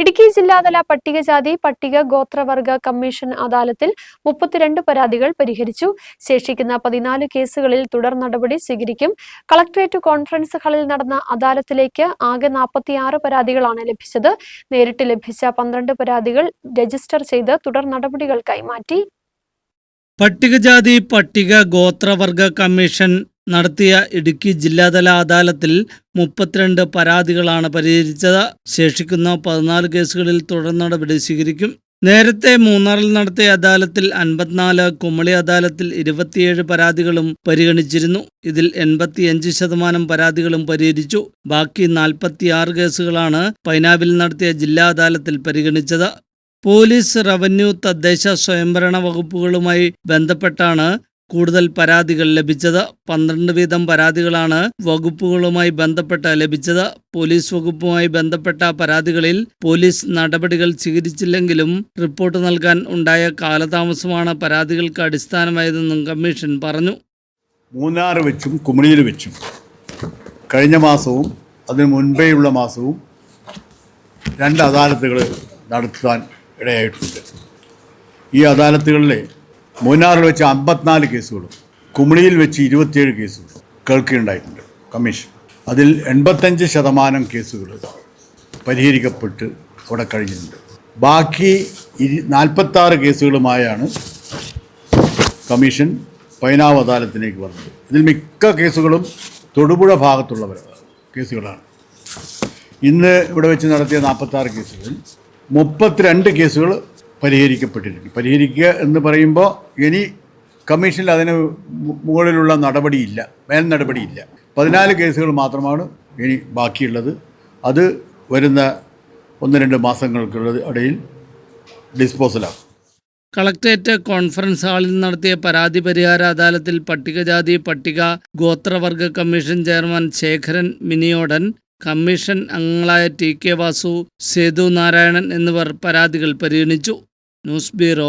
ഇടുക്കി ജില്ലാതല പട്ടികജാതി പട്ടിക ഗോത്രവർഗ കമ്മീഷൻ അദാലത്തിൽ മുപ്പത്തിരണ്ട് പരാതികൾ പരിഹരിച്ചു. ശേഷിക്കുന്ന പതിനാല് കേസുകളിൽ തുടർ നടപടി സ്വീകരിക്കും. കളക്ടറേറ്റ് കോൺഫറൻസ് ഹാളിൽ നടന്ന അദാലത്തിലേക്ക് ആകെ നാൽപ്പത്തിയാറ് പരാതികളാണ് ലഭിച്ചത്. നേരിട്ട് ലഭിച്ച പന്ത്രണ്ട് പരാതികൾ രജിസ്റ്റർ ചെയ്ത് തുടർ നടപടികൾക്കായി മാറ്റി. പട്ടികജാതി പട്ടിക ഗോത്രവർഗ കമ്മീഷൻ നടത്തിയ ഇടുക്കി ജില്ലാതല അദാലത്തിൽ മുപ്പത്തിരണ്ട് പരാതികളാണ് പരിഹരിച്ചത്. ശേഷിക്കുന്ന പതിനാല് കേസുകളിൽ തുടർ നടപടി സ്വീകരിക്കും. നേരത്തെ മൂന്നാറിൽ നടത്തിയ അദാലത്തിൽ അൻപത്തിനാല് കുമളി അദാലത്തിൽ ഇരുപത്തിയേഴ് പരാതികളും പരിഗണിച്ചിരുന്നു. ഇതിൽ എൺപത്തിയഞ്ച് ശതമാനം പരാതികളും പരിഹരിച്ചു. ബാക്കി നാൽപ്പത്തിയാറ് കേസുകളാണ് പൈനാവിൽ നടത്തിയ ജില്ലാ അദാലത്തിൽ പരിഗണിച്ചത്. പോലീസ് റവന്യൂ തദ്ദേശ സ്വയംഭരണ വകുപ്പുകളുമായി ബന്ധപ്പെട്ടാണ് കൂടുതൽ പരാതികൾ ലഭിച്ചത് പന്ത്രണ്ട് വീതം പരാതികളാണ് വകുപ്പുകളുമായി ബന്ധപ്പെട്ട ലഭിച്ചത് പോലീസ് വകുപ്പുമായി ബന്ധപ്പെട്ട പരാതികളിൽ പോലീസ് നടപടികൾ സ്വീകരിച്ചില്ലെങ്കിലും റിപ്പോർട്ട് നൽകാൻ ഉണ്ടായ കാലതാമസമാണ് പരാതികൾക്ക് അടിസ്ഥാനമായതെന്നും കമ്മീഷൻ പറഞ്ഞു. മൂന്നാർ വെച്ചും കുമളിയിൽ വെച്ചും കഴിഞ്ഞ മാസവും അതിന് മുൻപേയുള്ള മാസവും രണ്ട് അദാലത്തുകൾ നടത്താൻ ഇടയായിട്ടുണ്ട്. ഈ അദാലത്തുകളിൽ മൂന്നാറിൽ വെച്ച് അമ്പത്തിനാല് കേസുകളും കുമളിയിൽ വെച്ച് ഇരുപത്തിയേഴ് കേസുകളും കേൾക്കുകയുണ്ടായിട്ടുണ്ട് കമ്മീഷൻ. അതിൽ എൺപത്തഞ്ച് ശതമാനം കേസുകൾ പരിഹരിക്കപ്പെട്ട് അവിടെ കഴിഞ്ഞിട്ടുണ്ട്. ബാക്കി ഇരു നാൽപ്പത്താറ് കേസുകളുമായാണ് കമ്മീഷൻ പൈനാവ് അദാലത്തിലേക്ക് വന്നത്. ഇതിൽ മിക്ക കേസുകളും തൊടുപുഴ ഭാഗത്തുള്ളവർ കേസുകളാണ്. ഇന്ന് ഇവിടെ വെച്ച് നടത്തിയ നാൽപ്പത്താറ് കേസുകളിൽ മുപ്പത്തിരണ്ട് കേസുകൾ പരിഹരിക്കപ്പെട്ടിട്ടുണ്ട് പരിഹരിക്കുക എന്ന് പറയുമ്പോൾ ഇനി കമ്മീഷനിൽ അതിന് മുകളിലുള്ള നടപടിയില്ല മേൽ നടപടിയില്ല പതിനാല് കേസുകൾ മാത്രമാണ് ഇനി ബാക്കിയുള്ളത്. അത് വരുന്ന ഒന്ന് രണ്ട് മാസങ്ങൾക്കുള്ള ഇടയിൽ ഡിസ്പോസലാകും കളക്ടറേറ്റ് കോൺഫറൻസ് ഹാളിൽ നടത്തിയ പരാതി പരിഹാര അദാലത്തിൽ പട്ടികജാതി പട്ടിക ഗോത്രവർഗ commission chairman Sekharan Miniyodan commission അംഗങ്ങളായ ടി കെ വാസു സേതു നാരായണൻ എന്നിവർ പരാതികൾ പരിഗണിച്ചു. News bureau